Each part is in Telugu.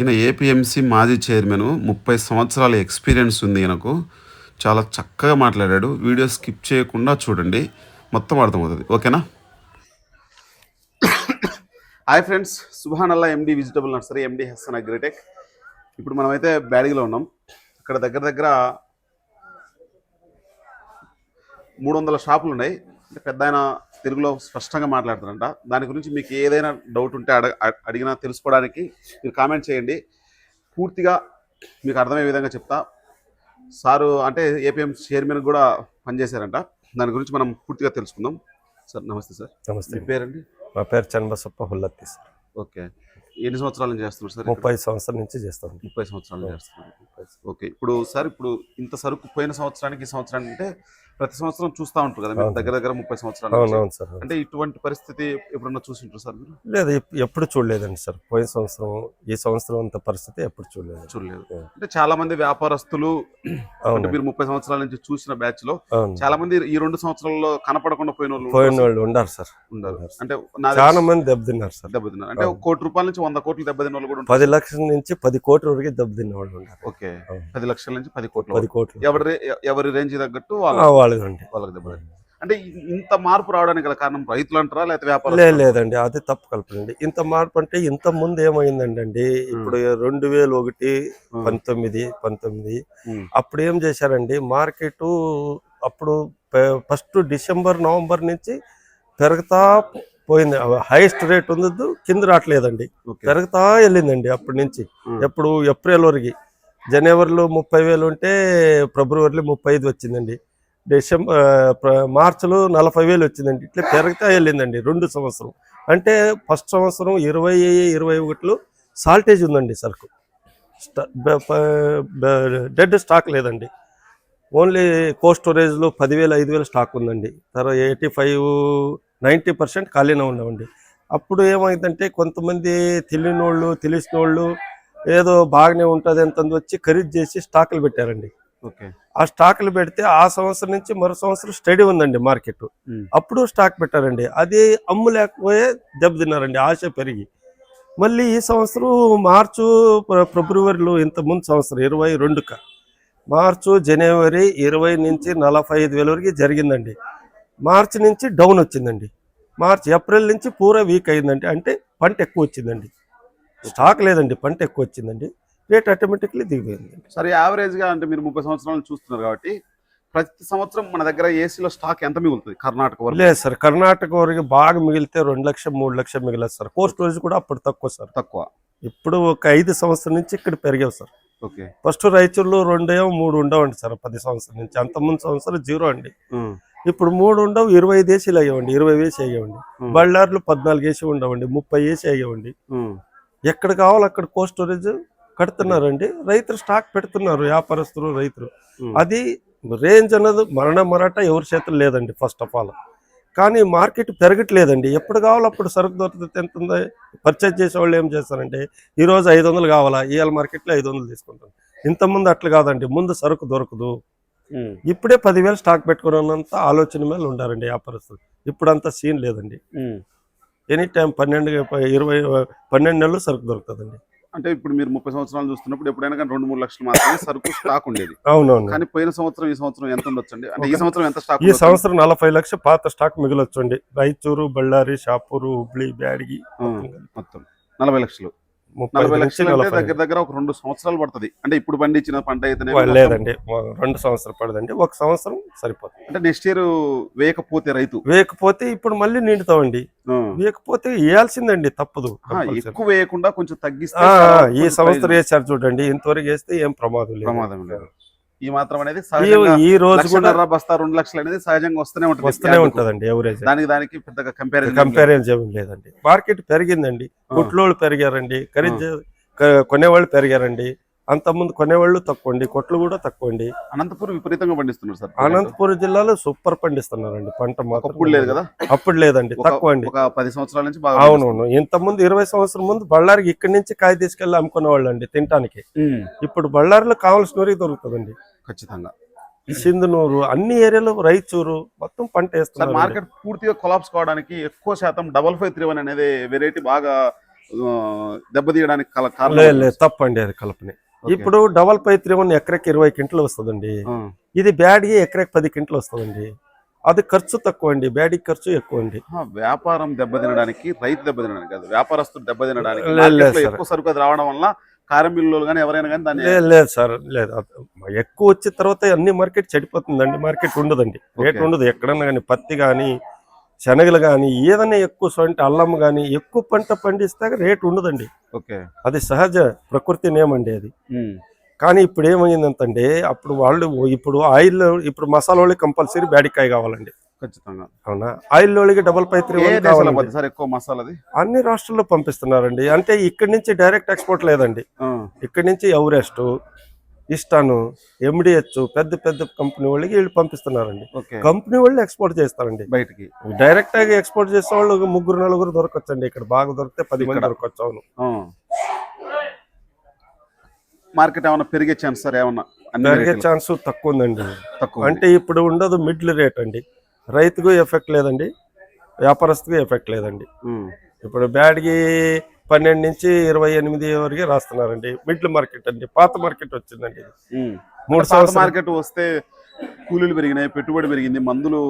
ఈయన ఏపీఎంసీ మాజీ చైర్మన్ ముప్పై సంవత్సరాల ఎక్స్పీరియన్స్ ఉంది ఈయనకు. చాలా చక్కగా మాట్లాడాడు. వీడియో స్కిప్ చేయకుండా చూడండి. మొత్తం అర్థమవుతుంది. ఓకేనా? హాయ్ ఫ్రెండ్స్ సుభానల్లా MD vegetable nursery MD Hesson agritech ఇప్పుడు మనమైతే బ్యాడిగిలో ఉన్నాం. ఇక్కడ దగ్గర దగ్గర మూడు వందల షాపులు ఉన్నాయి. అంటే పెద్ద ఆయన తెలుగులో స్పష్టంగా మాట్లాడతారంట దాని గురించి మీకు ఏదైనా డౌట్ ఉంటే అడగ అడిగినా తెలుసుకోవడానికి మీరు కామెంట్ చేయండి. పూర్తిగా మీకు అర్థమయ్యే విధంగా చెప్తా. సారు అంటే ఏపీఎం చైర్మన్ కూడా పనిచేశారంట. దాని గురించి మనం పూర్తిగా తెలుసుకుందాం. సార్ నమస్తే సార్. నమస్తే. మీ పేరండి? మా పేరు చన్నబసప్ప హుల్లత్తి సార్. ఓకే. ఎన్ని సంవత్సరాల నుంచి చేస్తున్నారు సార్? ముప్పై సంవత్సరాల నుంచి చేస్తాం ముప్పై సంవత్సరాలు చేస్తున్నారు. ఓకే. ఇప్పుడు సార్ ఇప్పుడు ఇంత సరుకు పోయిన సంవత్సరానికి ఈ సంవత్సరానికి అంటే ప్రతి సంవత్సరం చూస్తూ ఉంటారు కదా. దగ్గర దగ్గర ముప్పై సంవత్సరాలు సార్. అంటే ఇటువంటి పరిస్థితి ఎప్పుడన్నా చూసింటారు సార్ మీరు? లేదు ఎప్- ఎప్పుడు చూడలేదండి సార్. పోయిన సంవత్సరం ఈ సంవత్సరం అంత పరిస్థితి ఎప్పుడు చూడలేదు. చూడలేదు. అంటే చాలా మంది వ్యాపారస్తులు అంటే మీరు ముప్పై సంవత్సరాల నుంచి చూసిన బ్యాచ్లో చాలా మంది ఈ రెండు సంవత్సరాల్లో కనపడకుండా పోయిన వాళ్ళు పోయిన వాళ్ళు ఉన్నారు సార్. ఉన్నారు. అంటే చాలా మంది దెబ్బతిన్నారు సార్. దెబ్బతిన్నారు. అంటే కోటి రూపాయల నుంచి వంద కోట్లు దెబ్బతిన్న వాళ్ళు కూడా పది లక్షల నుంచి పది కోట్ల వరకు దెబ్బతిన్న వాళ్ళు ఉన్నారు ఓకే. పది లక్షల నుంచి పది కోట్లు పది కోట్లు ఎవరి ఎవరి రేంజ్ తగ్గట్టు వాళ్ళ వాళ్ళది అండి. వాళ్ళకి దెబ్బతిన్నారు అంటే ఇంత మార్పు రావడానికి గల కారణం రైతులు అంటారా లేకపోతే వ్యాపారం లేదు లేదండి అది తప్పు కలపండి ఇంత మార్పు అంటే ఇంత ముందు ఏమైందండి అండి ఇప్పుడు రెండు వేలు ఒకటి పంతొమ్మిది పంతొమ్మిది అప్పుడు ఏం చేశారండి మార్కెట్ అప్పుడు ఫస్ట్ డిసెంబర్ నవంబర్ నుంచి పెరుగుతా పోయింది. హైయెస్ట్ రేట్ ఉండదు కింద రావట్లేదండి. పెరుగుతా వెళ్ళిందండి అప్పటి నుంచి. ఎప్పుడు ఏప్రిల్ వరకు. జనవరిలో ముప్పై వేలు ఉంటే ఫిబ్రవరిలో ముప్పై ఐదు వచ్చిందండి. డిసెంబర్ మార్చిలో నలభై వేలు వచ్చిందండి. ఇట్లా పెరుగుతా వెళ్ళిందండి రెండు సంవత్సరం. అంటే ఫస్ట్ సంవత్సరం ఇరవై ఇరవై ఒకటిలో సాల్టేజ్ ఉందండి సరుకు. స్టా- డెడ్ స్టాక్ లేదండి. ఓన్లీ కోల్డ్ స్టోరేజ్లో పదివేలు ఐదు వేల స్టాక్ ఉందండి. తర్వాత ఎయిటీ ఫైవ్ నైంటీ పర్సెంట్ ఖాళీనే ఉన్నామండి. అప్పుడు ఏమైందంటే కొంతమంది తెలియని వాళ్ళు తెలిసిన వాళ్ళు ఏదో బాగానే ఉంటుంది ఎంత వచ్చి ఖరీదు చేసి స్టాకులు పెట్టారండి. ఓకే. ఆ స్టాకులు పెడితే ఆ సంవత్సరం నుంచి మరో సంవత్సరం స్టడీ ఉందండి మార్కెట్. అప్పుడు స్టాక్ పెట్టారండి. అది అమ్ము లేకపోయే దెబ్బతిన్నారండి. ఆశ పెరిగి. మళ్ళీ ఈ సంవత్సరం మార్చు ఫిబ్రవరిలో ఇంత ముందు సంవత్సరం ఇరవై రెండుక. మార్చు జనవరి ఇరవై నుంచి నలభై ఐదు వేల వరకు జరిగిందండి. మార్చి నుంచి డౌన్ వచ్చిందండి. మార్చి ఏప్రిల్ నుంచి పూరా వీక్ అయిందండి. అంటే పంట ఎక్కువ వచ్చిందండి. స్టాక్ లేదండి. పంట ఎక్కువ వచ్చిందండి. రేట్ ఆటోమేటిక్లీ దిగిపోయిందండి సరే యావరేజ్గా అంటే మీరు ముప్పై సంవత్సరాలు చూస్తున్నారు కాబట్టి ప్రతి సంవత్సరం మన దగ్గర ఏసీలో స్టాక్ ఎంత మిగులుతుంది కర్ణాటక వరకు? లేదు సార్ కర్ణాటక వరకు బాగా మిగిలితే రెండు లక్షలు మూడు లక్షలు మిగిలేదు సార్. కోస్ట్ రోజు కూడా అప్పుడు తక్కువ సార్. తక్కువ. ఇప్పుడు ఒక ఐదు సంవత్సరం నుంచి ఇక్కడ పెరిగావు సార్. ఓకే. ఫస్ట్ రైతుల్లో రెండేమో మూడు ఉండవండి సార్ పది సంవత్సరం నుంచి. అంత ముందు సంవత్సరం జీరో అండి. ఇప్పుడు మూడు ఉండవు ఇరవై ఐదు వేసి అయ్యామండి ఇరవై వేసి అయ్యామండి ఉమ్. బళ్ళార్లు పద్నాలుగు వేసి ఉండవండి ముప్పై వేసి అయ్యామండి ఉమ్. ఎక్కడ కావాలో అక్కడ కోల్డ్ స్టోరేజ్ కడుతున్నారండి. రైతులు స్టాక్ పెడుతున్నారు వ్యాపారస్తులు రైతులు. అది రేంజ్ అన్నది మరణ మరాఠ ఎవరి చేతులు లేదండి ఫస్ట్ ఆఫ్ ఆల్ కానీ మార్కెట్ పెరగట్లేదండి. ఎప్పుడు కావాలో అప్పుడు సరుకు దొరుకుతుంది. ఎంత ఉందో పర్చేజ్ చేసే వాళ్ళు ఏం చేస్తారంటే ఈ రోజు ఐదు వందలు కావాలా? ఇవాళ మార్కెట్లో ఐదు వందలు తీసుకుంటారు. ఇంతకుముందు అట్లా కాదండి. ముందు సరుకు దొరకదు. ఇప్పుడే పదివేలు స్టాక్ పెట్టుకున్నంత ఆలోచన మీద ఉండారండి వ్యాపారస్తులు. ఇప్పుడు అంత సీన్ లేదండి. ఎనీ టైం పన్నెండు ఇరవై పన్నెండు నెలలు సరుకు దొరుకుతుందండి. అంటే ఇప్పుడు మీరు ముప్పై సంవత్సరాలు చూస్తున్నప్పుడు ఎప్పుడైనా కానీ రెండు మూడు లక్షలు మాత్రమే సరుకు స్టాక్ ఉండేది. అవునవును. కానీ పోయిన సంవత్సరం ఈ సంవత్సరం ఎంత ఉండొచ్చండి? అంటే ఈ సంవత్సరం ఎంత స్టాక్ ఈ సంవత్సరం నలభై లక్షల పాత స్టాక్ మిగిలొచ్చండి. రాయచూరు బళ్ళారి షాపూరు హుబ్లీ బ్యాడిగి మొత్తం నలభై లక్షలు. నలభై లక్షలు అంటే దగ్గర దగ్గర ఒక రెండు సంవత్సరాలు పడుతుంది. అంటే ఇప్పుడు పండించిన పంట అయితేనే వా- లేదండి. రెండు సంవత్సరాలు పడదండి. ఒక సంవత్సరం సరిపోతుంది. అంటే నెక్స్ట్ ఇయర్ వేయకపోతే రైతు. వేయకపోతే ఇప్పుడు మళ్ళీ నిండుతామండి. వేయకపోతే వేయాల్సిందండి తప్పదు. ఎక్కువ వేయకుండా కొంచెం తగ్గిస్తే ఈ సంవత్సరం వేసారు చూడండి ఇంతవరకు వేస్తే ఏం ప్రమాదం లేదు. ప్రమాదం లేదు. ఈ మాత్రం అనేది ఈ- రోజు కూడా బస్తా రెండు లక్షలు అనేది సహజంగా వస్తూనే ఉంటుంది. వస్తూనే. ఉంటదండి ఎవరేజ్ దానికి దానికి పెద్దగా కంపారిజన్ కంపారిజన్ ఏం లేదండి. మార్కెట్ పెరిగిందండి. కుట్లోళ్ళు పెరిగారండి. ఖరీదు కొనేవాళ్ళు పెరిగారండి. అంతకుముందు కొనేవాళ్ళు తక్కువ అండి కొట్లు కూడా తక్కువ అండి. అనంతపురం విపరీతంగా పండిస్తున్నారు సార్ అనంతపురం జిల్లాలో సూపర్ పండిస్తున్నారండి పంట మాత్రం. ఒకప్పుడు లేదు కదా? అప్పుడు లేదండి తక్కువ అండి. ఒక పది సంవత్సరాల నుంచి బాగా అవునవును ఇంత ముందు ఇరవై సంవత్సరం ముందు బళ్ళారికి ఇక్కడి నుంచి కాయ తీసుకెళ్ళి అమ్ముకునే వాళ్ళు అండి తినటానికి. ఇప్పుడు బళ్ళారిలో కావాల్సిన వరకు దొరుకుతుందండి. ఖచ్చితంగా. సింధునూరు అన్ని ఏరియాలో రైచూరు మొత్తం పంట వేస్తున్నారు మార్కెట్ పూర్తిగా కొలాప్స్ కావడానికి ఎక్కువ శాతం డబల్ ఫైవ్ త్రీ వన్ అనేది వెరైటీ బాగా దెబ్బతీయడానికి కల కారణం లేదు లేదు తప్పండి అది కలపని. ఇప్పుడు డబల్ పై త్రీ వన్ ఎకరకి ఇరవై క్వింటలు వస్తుందండి. ఇది బ్యాడ్కి ఎకరకి పది క్వింటలు వస్తుందండి. అది ఖర్చు తక్కువ అండి బ్యాడీకి ఖర్చు ఎక్కువ అండి వ్యాపారం దెబ్బతినడానికి రైతు దెబ్బతినడానికి కాదు వ్యాపారస్తుడు దెబ్బతినడానికి. ఎక్కువ సరుకు అది రావడం వల్ల కారంబిల్లు కానీ ఎవరైనా కానీ దాన్ని లేదు సార్ లేదు ఎక్కువ వచ్చిన తర్వాత అన్ని మార్కెట్ చెడిపోతుందండి మార్కెట్ ఉండదండి. రేట్. ఉండదు ఎక్కడన్నా కానీ పత్తి కానీ శనగలు కానీ ఏదైనా ఎక్కువ సొంటి అల్లం కానీ ఎక్కువ పంట పండిస్తే రేట్ ఉండదండి. ఓకే. అది సహజ ప్రకృతి నియమండి అది. కానీ ఇప్పుడు ఏమైందంటే అప్పుడు వాళ్ళు ఇప్పుడు ఆయిల్ ఇప్పుడు మసాలా వాళ్ళకి కంపల్సరీ బ్యాడికాయ కావాలండి. ఖచ్చితంగా. అవునా? ఆయిల్ వాళ్ళకి డబల్ పై త్రీ సార్ ఎక్కువ మసాలాది? అన్ని రాష్ట్రాల్లో పంపిస్తున్నారండి. అంటే ఇక్కడి నుంచి డైరెక్ట్ ఎక్స్పోర్ట్ లేదండి. ఇక్కడి నుంచి ఎవరెస్ట్ ఇస్టాను ఎండిహెచ్ పెద్ద పెద్ద కంపెనీ వాళ్ళకి వీళ్ళు పంపిస్తున్నారండి. కంపెనీ వాళ్ళు ఎక్స్పోర్ట్ చేస్తారండి. బయటికి. డైరెక్ట్గా ఎక్స్పోర్ట్ చేసే వాళ్ళు ముగ్గురు నలుగురు దొరకచ్చండి. ఇక్కడ బాగా దొరికితే పది మంది. దొరకచ్చు అవును. మార్కెట్ ఏమన్నా పెరిగే ఛాన్స్ సార్ ఏమన్నా పెరిగే ఛాన్స్ తక్కువ ఉందండి. తక్కువ. అంటే ఇప్పుడు ఉండదు మిడిల్ రేట్ అండి. రైతుకు ఎఫెక్ట్ లేదండి. వ్యాపారస్తుకు ఎఫెక్ట్ లేదండి. ఇప్పుడు బ్యాడ్కి పన్నెండు నుంచి ఇరవై ఎనిమిది వరకు రాస్తున్నారండి. మిడిల్ మార్కెట్ అండి. పాత మార్కెట్ వచ్చిందండి. మూడు సంవత్సరాలు. మార్కెట్ వస్తే కూలీలు పెరిగినాయి పెట్టుబడి పెరిగింది మందులు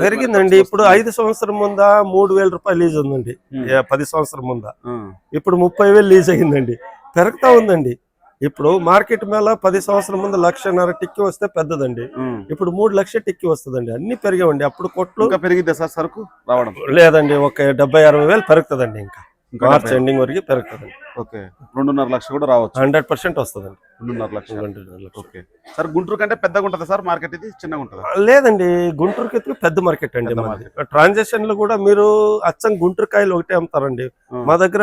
పెరిగిందండి. ఇప్పుడు. ఐదు సంవత్సరం ముందా మూడు వేల రూపాయలు లీజ్ ఉందండి. పది సంవత్సరం ముందా. ఇప్పుడు ముప్పై వేలు లీజ్ అయిందండి. పెరుగుతా ఉందండి. ఇప్పుడు మార్కెట్ మేళ పది సంవత్సరం ముందు లక్షన్నర టిక్కి వస్తే పెద్దదండి. ఇప్పుడు మూడు లక్షల టిక్కి వస్తుందండి. అన్ని పెరిగామండి అప్పుడు కొట్లు ఇంకా పెరిగిద్దా సార్ సరుకు? రావడం. లేదండి ఒక డెబ్బై అరవై వేలు పెరుగుతుందండి ఇంకా. మార్చ్. ఎండింగ్ వరకు పెరుగుతుందండి ఓకే. రెండున్నర లక్ష కూడా రావచ్చు. హండ్రెడ్ పర్సెంట్ వస్తుందండి. రెండున్నర లక్ష. రెండున్నర లక్షలు. ఓకే. సార్ గుంటూరు కంటే పెద్దగా ఉంటుందా సార్? మార్కెట్ ఇది చిన్నగా ఉంటుందా? లేదండి గుంటూరుకి అయితే పెద్ద మార్కెట్ అండి పెద్ద మాది. ట్రాన్సాక్షన్లు కూడా మీరు అచ్చం గుంటూరు కాయలు ఒకటే అమ్ముతారండి. మా దగ్గర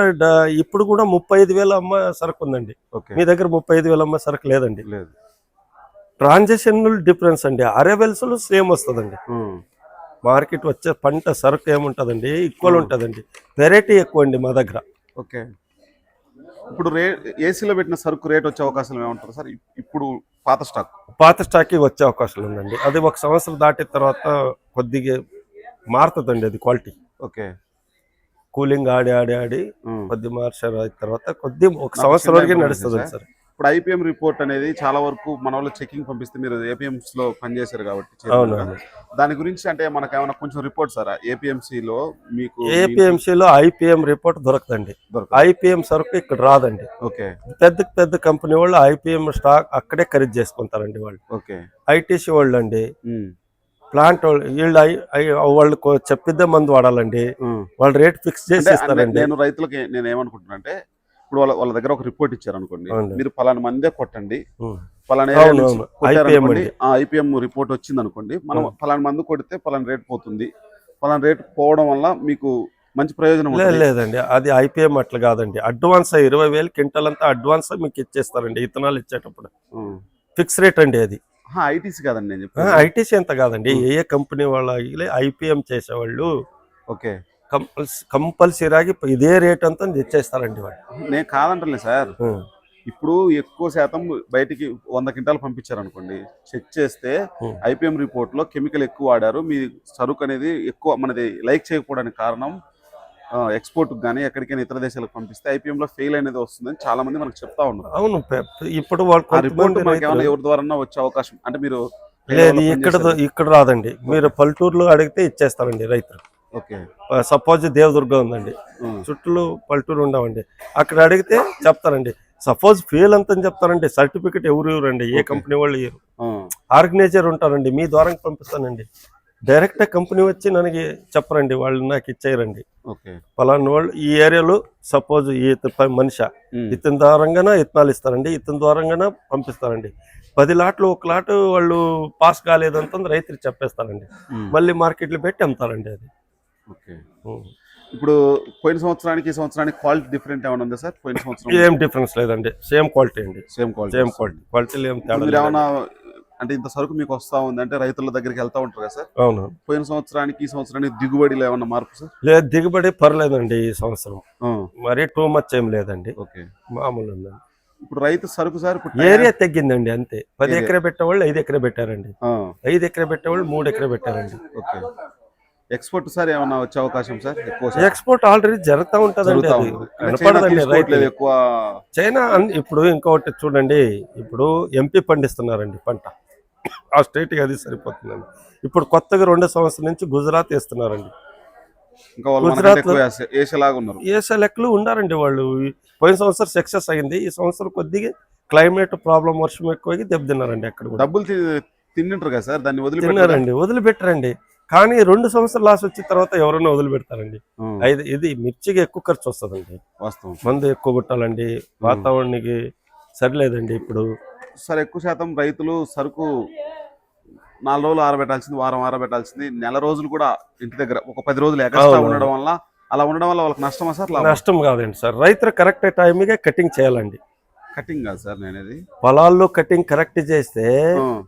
ఇప్పుడు కూడా ముప్పై ఐదు వేల అమ్మ సరుకు ఉందండి. ఓకే. మీ దగ్గర ముప్పై ఐదు వేల అమ్మ సరుకు లేదండి. లేదు. ట్రాన్సాక్షన్ డిఫరెన్స్ అండి. అరైవల్స్ సేమ్ వస్తుందండి. మార్కెట్ వచ్చే పంట సరుకు ఏముంటదండి? Equal Hmm. ఉంటదండి. వెరైటీ ఎక్కువ అండి మా దగ్గర. ఓకే. ఇప్పుడు రే ఏసీలో పెట్టిన సరుకు రేట్ వచ్చే అవకాశం ఏమంటారు సార్? ఇప్- ఇప్పుడు పాత స్టాక్. పాత స్టాక్ వచ్చే అవకాశం ఉందండి. అది ఒక సంవత్సరం దాటిన తర్వాత కొద్దిగా మారుతుందండి అది క్వాలిటీ. ఓకే. కూలింగ్ ఆడి ఆడి ఆడి ఉమ్. కొద్ది మార్చారు తర్వాత కొద్ది ఒక సంవత్సరం వరకు నడుస్తుంది. సార్. ఇప్పుడు ఐపీఎం రిపోర్ట్ అనేది చాలా వరకు మన వాళ్ళు చెకింగ్ పంపిస్తే మీరు ఏపీఎంస్లో పనిచేశారు కాబట్టి. దాని గురించి అంటే మనకు ఏమైనా కొంచెం రిపోర్ట్ సార్? APMC లో మీకు ఏపీఎంసీలో ఐపీఎం రిపోర్ట్ దొరకదండి. దొరకదు. ఐపీఎం సరుకు ఇక్కడ రాదండి. ఓకే. పెద్ద పెద్ద కంపెనీ వాళ్ళు ఐపీఎం స్టాక్ అక్కడే ఖరీదు చేసుకుంటారండి వాళ్ళు. ఓకే. ఐటీసీ వాళ్ళు అండి ప్లాంట్ వాళ్ళు వీళ్ళు చెప్పిద్దే మందు వాడాలండి. వాళ్ళు రేట్ ఫిక్స్ చేసి ఇస్తారండి. నేను రైతులకి నేను ఏమనుకుంటున్నా అంటే ఇప్పుడు వాళ్ళ వాళ్ళ దగ్గర ఒక రిపోర్ట్ ఇచ్చారు అనుకోండి. మీరు పలానా మందే కొట్టండి. పలానా. కొట్టారనుకోండి, ఆ ఐపీఎం రిపోర్ట్ వచ్చింది అనుకోండి మనం. పలానా మందు కొడితే పలానా రేట్ పోతుంది. పలానా రేట్ పోవడం వల్ల మీకు మంచి ప్రయోజనం లేదు లేదండి. అది ఐపీఎం అట్లా కాదండి. అడ్వాన్స్ ఇరవై వేలు క్వింటల్ అంతా అడ్వాన్స్ మీకు ఇచ్చేస్తారండి ఇత్తనాలు ఇచ్చేటప్పుడు. ఫిక్స్ రేట్ అండి అది. ఐటీసీ కాదండి ఐటీసీ ఎంత కాదండి. ఏ కంపెనీ వాళ్ళ ఐపీఎం చేసేవాళ్ళు ఓకే. కంపల్స్ కంపల్సరీగా ఇదే రేట్ అంతా ఇచ్చేస్తారండి వాళ్ళు నేను కాదంటలే సార్. ఇప్పుడు ఎక్కువ శాతం బయటికి వంద క్వింటాలు పంపించారు అనుకోండి చెక్ చేస్తే. ఐపీఎం రిపోర్ట్లో కెమికల్ ఎక్కువ వాడారు మీ సరుకు అనేది ఎక్కువ మనది లైక్ చేయకపోవడానికి కారణం ఎక్స్పోర్ట్ కానీ ఎక్కడికైనా ఇతర దేశాలకు పంపిస్తే ఐపీఎం లో ఫెయిల్ అనేది వస్తుందని చాలా మంది మనకు చెప్తా ఉన్నారు. అవును ఇప్పుడు రిపోర్ట్ మనకి ఏమైనా ఎవరి ద్వారా వచ్చే అవకాశం అంటే మీరు లేదు ఇక్కడ ఇక్కడ రాదండి. మీరు పల్లెటూరులో అడిగితే ఇచ్చేస్తారండి రైతులు. సపోజ్ దేవదుర్గ ఉందండి చుట్టూ పల్లెటూరు ఉండవండి అక్కడ అడిగితే చెప్తారండి సపోజ్ ఫెయిల్ అంత చెప్తారండి సర్టిఫికెట్ ఎవరు ఇవ్వరండి ఏ Okay. కంపెనీ వాళ్ళు ఇవ్వరు ఆర్గనైజర్ ఉంటారండి మీ ద్వారా పంపిస్తానండి డైరెక్ట్ కంపెనీ వచ్చి ನನಗೆ చెప్పరండి వాళ్ళు నాకు ఇచ్చేయరండి ఓకే పలానా వాళ్ళు ఈ ఏరియాలో సపోజ్ ఈ ఇత- మనిషి ఇతని ద్వారంగానే ఇత్తనాలు ఇస్తారండి ఇతని ద్వారంగానే పంపిస్తారండి పది లాట్లు ఒక లాట్ వాళ్ళు పాస్ కాలేదంత రైతులు చెప్పేస్తారండి మళ్ళీ మార్కెట్లో పెట్టి అమ్ముతారండి అది ఓకే ఉం. ఇప్పుడు పోయిన సంవత్సరానికి ఈ సంవత్సరానికి క్వాలిటీ డిఫరెంట్ ఏమైనా ఉందా సార్? పోయిన సంవత్సరం ఏం డిఫరెన్స్ లేదండి. సేమ్ క్వాలిటీ అండి. సేమ్ క్వాలిటీ సేమ్ క్వాలిటీ క్వాలిటీలో ఏం తేడా మీరు. ఏమైనా అంటే ఇంత సరుకు మీకు వస్తా ఉంది అంటే రైతుల దగ్గరికి వెళ్తా ఉంటారు కదా సార్? అవును. పోయిన సంవత్సరానికి ఈ సంవత్సరానికి దిగుబడిలో ఏమన్నా మార్పు సార్? లేదు దిగుబడి పర్లేదండి ఈ సంవత్సరం. మరీ టూ మచ్ ఏం లేదండి. ఓకే. మామూలు ఉందండి. ఇప్పుడు రైతు సరుకు సార్ ఏరియా తగ్గిందండి అంతే. పది. ఎకరా పెట్టేవాళ్ళు ఐదు ఎకరా పెట్టారండి. ఐదు ఎకరా పెట్టేవాళ్ళు మూడు ఎకరా పెట్టారండి. ఓకే. ఎక్స్పోర్ట్ సార్ ఏమన్నా వచ్చే అవకాశం సార్? ఎక్కువ? ఎక్స్పోర్ట్ ఆల్రెడీ జరుగుతూ రైతు ఎక్కువ. చైనా ఇప్పుడు ఇంకొకటి చూడండి. ఇప్పుడు ఎంపీ పండిస్తున్నారండి పంట. ఆ స్టేట్కి అది సరిపోతుందండి. ఇప్పుడు కొత్తగా రెండో సంవత్సరం నుంచి గుజరాత్ వేస్తున్నారండి. గుజరాత్ ఎక్కువ ఏసే లెక్కలు ఉండారండి వాళ్ళు. పోయిన సంవత్సరం సక్సెస్ అయింది. ఈ సంవత్సరం కొద్దిగా క్లైమేట్ ప్రాబ్లం వర్షం ఎక్కువగా దెబ్బతిన్నారండి అక్కడ కూడా. డబ్బులు తి- తింటుంటారు కదా సార్? దాన్ని వదిలిపెట్టారు? తిన్నారండి. వదిలిపెట్టరండి. కానీ రెండు సంవత్సరాలు లాస్ వచ్చిన తర్వాత ఎవరైనా వదిలిపెడతారండి. ఐదు ఇది మిర్చికి ఎక్కువ ఖర్చు వస్తుందండి. వాస్తవం మందు ఎక్కువ కొట్టాలండి. వాతావరణానికి సరిలేదండి ఇప్పుడు. సార్ ఎక్కువ శాతం రైతులు సరుకు నాలుగు రోజులు ఆరబెట్టాల్సింది వారం ఆరబెట్టాల్సింది. నెల రోజులు కూడా ఇంటి దగ్గర ఒక పది రోజులు ఎక్స్ట్రా అవును. ఉండడం వల్ల అలా ఉండడం వల్ల వాళ్ళకి నష్టమా సార్ నష్టం కాదండి సార్. రైతులు కరెక్ట్ టైంగా కటింగ్ చేయాలండి. కటింగ్ కాదు సార్ నేనేది. పొలాల్లో కటింగ్ కరెక్ట్ చేస్తే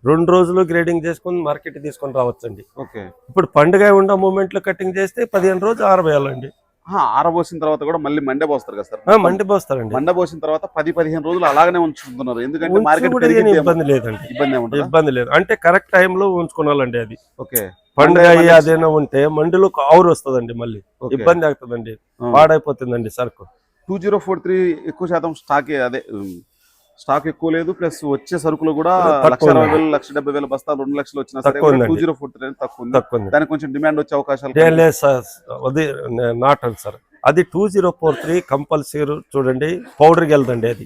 రెండు రోజులు గ్రేడింగ్ చేసుకొని మార్కెట్ తీసుకొని రావచ్చండి. ఓకే. ఇప్పుడు పండుగ ఉన్న మూమెంట్లో కటింగ్ చేస్తే పదిహేను రోజులు ఆరవేయాలండి ఆరబోసిన తర్వాత కూడా మళ్ళీ మండే పోస్తారు కదా సార్? మండి పోస్తారండి. మండ పోసిన తర్వాత పది పదిహేను రోజులు అలాగనే ఉంచుతున్నారు ఎందుకంటే మార్కెట్ ఇబ్బంది లేదండి. ఇబ్బంది ఇబ్బంది లేదు. అంటే కరెక్ట్ టైంలో ఉంచుకోవాలండి అది. ఓకే. పండుగ అదేనా ఉంటే మండిలో ఆవురు వస్తుందండి మళ్ళీ. ఇబ్బంది అవుతుందండి. పాడైపోతుందండి సరుకు. టూ జీరో ఫోర్ త్రీ ఎక్కువ శాతం స్టాక్ అదే స్టాక్ ఎక్కువ లేదు. ప్లస్ వచ్చే సరుకులు కూడా లక్ష అరవై. వేలు లక్ష డెబ్బై వేల బస్తాలు రెండు లక్షలు వచ్చినా సరే. టూ జీరో ఫోర్ త్రీ తక్కువ ఉంది. దానికి కొంచెం డిమాండ్ వచ్చే అవకాశాలు నాట్ అని సార్. అది two zero four three compulsory చూడండి. పౌడర్కి వెళ్దండి అది.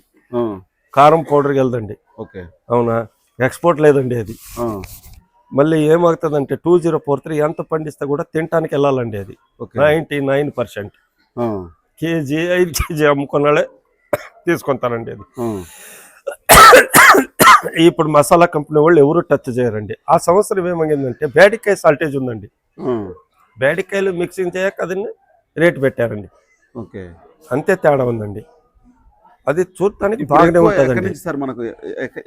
కారం పౌడర్కి వెళ్దండి. ఓకే. అవునా? ఎక్స్పోర్ట్ లేదండి అది. మళ్ళీ ఏమవుతుందంటే టూ జీరో ఫోర్ త్రీ ఎంత పండిస్తే కూడా తినటానికి వెళ్ళాలండి అది. Okay. Ninety nine percent. KG ఐదు కేజీ అమ్ముకున్నాడే తీసుకుంటారండి అది. ఇప్పుడు మసాలా కంపెనీ వాళ్ళు ఎవరు టచ్ చేయరండి. ఆ సంవత్సరం ఏమైందంటే బేడికాయ సాల్టేజ్ ఉందండి. బేడికాయలు మిక్సింగ్ చేయక అది రేటు పెట్టారండి. ఓకే. అంతే తేడా ఉందండి. అది చూడటానికి బాగానే నుంచి సార్ మనకు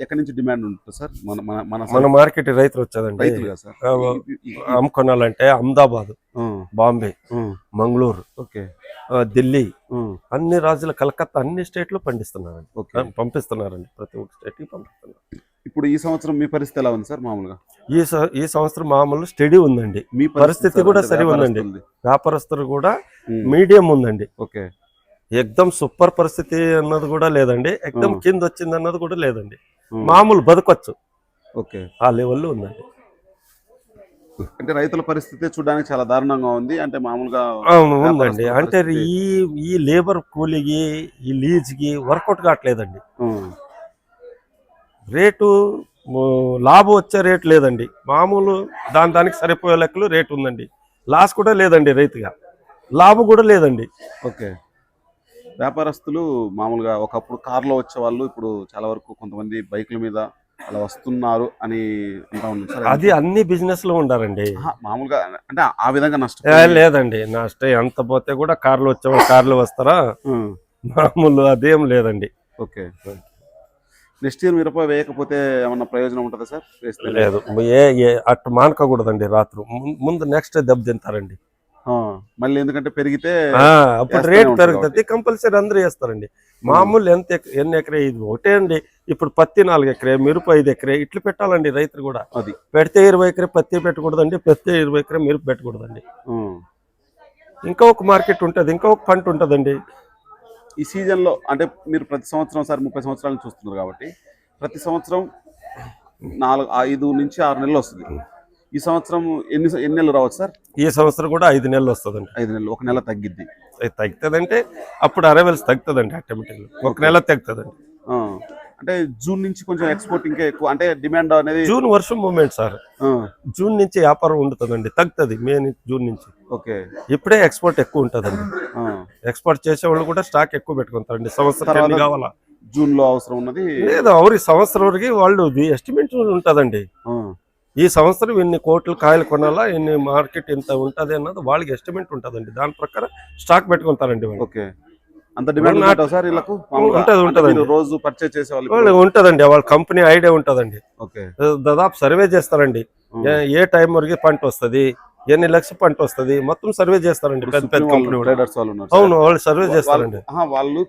ఎక్కడి నుంచి డిమాండ్ ఉంటుంది సార్? మన మన మన మార్కెట్ రైతులు వచ్చేదండి అమ్ముకోనాలంటే అహ్మదాబాద్ బాంబే మంగళూరు ఓకే. ఢిల్లీ అన్ని రాజ్యాలు కలకత్తా అన్ని స్టేట్లు పండిస్తున్నారండి. పంపిస్తున్నారండి. ప్రతి ఒక్క స్టేట్కి పంపిస్తున్నారు. ఇప్పుడు ఈ సంవత్సరం మీ పరిస్థితి ఎలా ఉంది సార్ మామూలుగా? ఈ ఈ సంవత్సరం మామూలు స్టడీ ఉందండి. మీ పరిస్థితి కూడా సరి ఉందండి. వ్యాపారస్తులు కూడా మీడియం ఉందండి. ఓకే. ఎక్దమ్ సూపర్ పరిస్థితి అన్నది కూడా లేదండి. ఎక్దమ్ ఆ. కింద వచ్చింది అన్నది కూడా లేదండి. మామూలు బతకొచ్చు. ఓకే. ఆ లెవెల్లో ఉందండి. అంటే రైతుల పరిస్థితి చూడడానికి చాలా దారుణంగా ఉంది. అంటే మామూలుగా ఉందండి. అంటే. ఈ ఈ లేబర్ కూలీకి ఈ లీజ్కి వర్కౌట్ కావట్లేదండి. రేటు లాభం వచ్చే రేటు లేదండి. మామూలు దాని దానికి సరిపోయే లెక్కలు రేటు ఉందండి. లాస్ కూడా లేదండి రైతుగా. లాభం కూడా లేదండి. ఓకే. వ్యాపారస్తులు మామూలుగా ఒకప్పుడు కార్లో వచ్చే వాళ్ళు ఇప్పుడు చాలా వరకు కొంతమంది బైకుల మీద అలా వస్తున్నారు అని అంటా అది అన్ని బిజినెస్లో ఉండారండి ఆహా, మామూలుగా అంటే ఆ విధంగా నష్టం లేదండి నా స్టే ఎంత పోతే కూడా కార్లు వచ్చేవాళ్ళు కార్లు వస్తారా? మామూలు అదేం లేదండి. ఓకే. నెక్స్ట్ ఇయర్ మిరప వేయకపోతే ఏమన్నా ప్రయోజనం ఉంటుందా సార్? లేదు. ఏ అట్టు మానకూడదండి రాత్రు. ముందు నెక్స్ట్ దెబ్బ తింటారండి. మళ్ళీ ఎందుకంటే పెరిగితే అప్పుడు రేట్ పెరుగుతుంది కంపల్సరీ అందరూ వేస్తారండి. మామూలు ఎంత ఎన్ని ఎకరే ఇది? ఒకటే అండి. ఇప్పుడు పత్తి నాలుగు ఎకరే మిరప ఐదు ఎకరే ఇట్లు పెట్టాలండి రైతులు కూడా. అది. పెడితే ఇరవై ఎకరే పత్తి పెట్టకూడదండి పెడితే ఇరవై ఎకరే మిరప పెట్టకూడదండి. ఇంకా ఒక మార్కెట్ ఉంటుంది ఇంకా ఒక పంట ఉంటుందండి. ఈ సీజన్లో అంటే మీరు ప్రతి సంవత్సరం సార్ ముప్పై సంవత్సరాలు చూస్తున్నారు కాబట్టి ప్రతి సంవత్సరం నాలుగు ఐదు నుంచి ఆరు నెలలు వస్తుంది. ఈ సంవత్సరం ఎన్ని ఎన్ని నెలలు రావచ్చు సార్? ఈ సంవత్సరం కూడా ఐదు నెలలు వస్తుందండి. ఐదు నెలలు ఒక నెల తగ్గిద్ది. తగ్గుతుందంటే అప్పుడు అరైవల్స్ తగ్గుతుందండి ఆటోమేటిక్గా ఒక నెల తగ్గుతుందండి. అంటే జూన్ నుంచి కొంచెం ఎక్స్పోర్ట్ ఇంకా ఎక్కువ అంటే డిమాండ్ అనేది జూన్ వర్షం మూమెంట్ సార్. జూన్ నుంచి వ్యాపారం ఉంటుందండి తగ్గుతుంది మే జూన్ నుంచి. ఓకే. ఇప్పుడే ఎక్స్పోర్ట్ ఎక్కువ ఉంటుందండి. ఎక్స్పోర్ట్ చేసే వాళ్ళు కూడా స్టాక్ ఎక్కువ పెట్టుకుంటారండి సంవత్సరం కావాలా. జూన్లో అవసరం ఉన్నది? లేదు ఎవరి సంవత్సరం వరకు వాళ్ళు ఎస్టిమేట్ ఉంటుందండి. ఈ సంవత్సరం ఇన్ని కోట్లు కాయలు కొనాలా ఇన్ని మార్కెట్ ఇంత ఉంటది అన్నది వాళ్ళకి ఎస్టిమేట్ ఉంటుందండి. దాని ప్రకారం స్టాక్ పెట్టుకుంటారండి ఓకే. అంత డిమాండ్ ఉంటుందా? ఉంటది, రోజు పర్చేస్ చేసే వాళ్ళు ఉంటదండి. వాళ్ళ కంపెనీ ఐడియా ఉంటదండి. ఓకే. దాదాపు సర్వే చేస్తారండి. ఏ- టైం వరకు పంట వస్తది ఎన్ని లక్షల పంట వస్తది మొత్తం సర్వే చేస్తారండి. పెద్ద పెద్ద కంపెనీ అవును. వాళ్ళు సర్వే చేస్తారండి. వాళ్ళు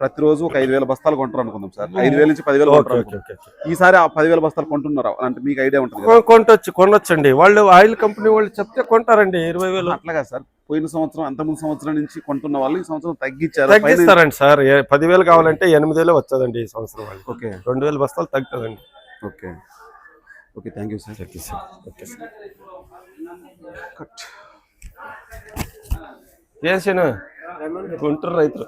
ప్రతిరోజు ఒక ఐదు వేల బస్తాలు కొంటారు అనుకుందాం సార్. ఐదు వేల నుంచి పదివేలు కొంటారు ఓకే అనుకుందాం. ఓకే ఈసారి ఆ పదివేల బస్తాలు కొంటున్నారా? అంటే మీకు ఐడియా ఉంటుంది కదా. కొ- కొంటొచ్చు కొనొచ్చండి. వాళ్ళు ఆయిల్ కంపెనీ వాళ్ళు చెప్తే కొంటారండి ఇరవై వేలు. అట్లాగా సార్. పోయిన సంవత్సరం అంతకుముందు సంవత్సరం నుంచి కొంటున్న వాళ్ళు ఈ సంవత్సరం తగ్గించారు. పైన- తగ్గిస్తారండి సార్. ఏ- పదివేలు కావాలంటే ఎనిమిది వేలు వచ్చదండి ఈ సంవత్సరం వాళ్ళు ఓకే. రెండు వేల బస్తాలు తగ్గుతుందండి. Okay. Okay thank you sir. Okay sir. Okay sir. Cut. ఏం గుంటూరు రైతులు.